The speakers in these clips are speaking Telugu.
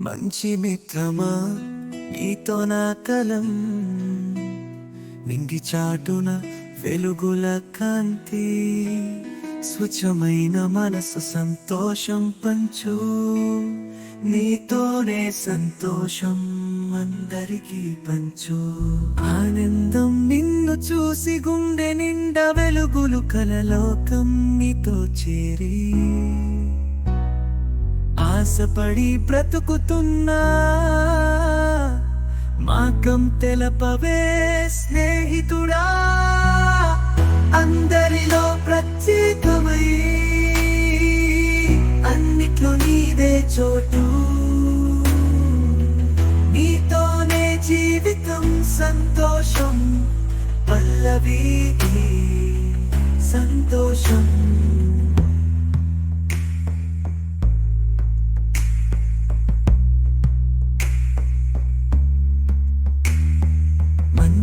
మంచి మిత్రమా? నీతో నా కలం. నింగి చాటున వెలుగుల కాంతి. స్వచ్ఛమైన మనసు సంతోషం పంచు. నీతోనే సంతోషం అందరికీ పంచు. ఆనందం నిన్ను చూసి గుండె నిండా వెలుగులు కలలోకం నీతో చేరి. ఆశపడి బ్రతుకుతున్నా. మార్గం తెలపవే స్నేహితుడా. అందరిలో ప్రత్యేకమై అన్నిట్లో నీదే చోటు. నీతోనే జీవితం సంతోషం పల్లవి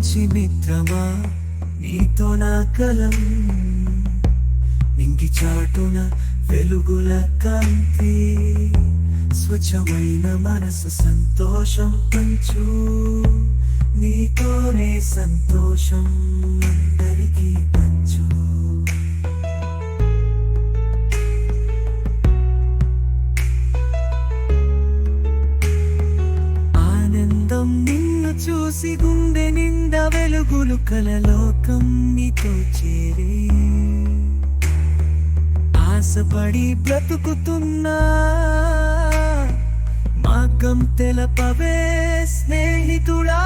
మంచి మిత్రమా? నీతో నా కలం. ఇంకి చాటున వెలుగుల కాంతి. స్వచ్ఛమైన మనసు సంతోషం పంచు. నీతోనే సంతోషం అందరికీ చూసి గుండె నిండా వెలుగులు కలలోకం నీతో చేరే. ఆశపడి బ్రతుకుతున్నా. మార్గం తెలపవే స్నేహితుడా.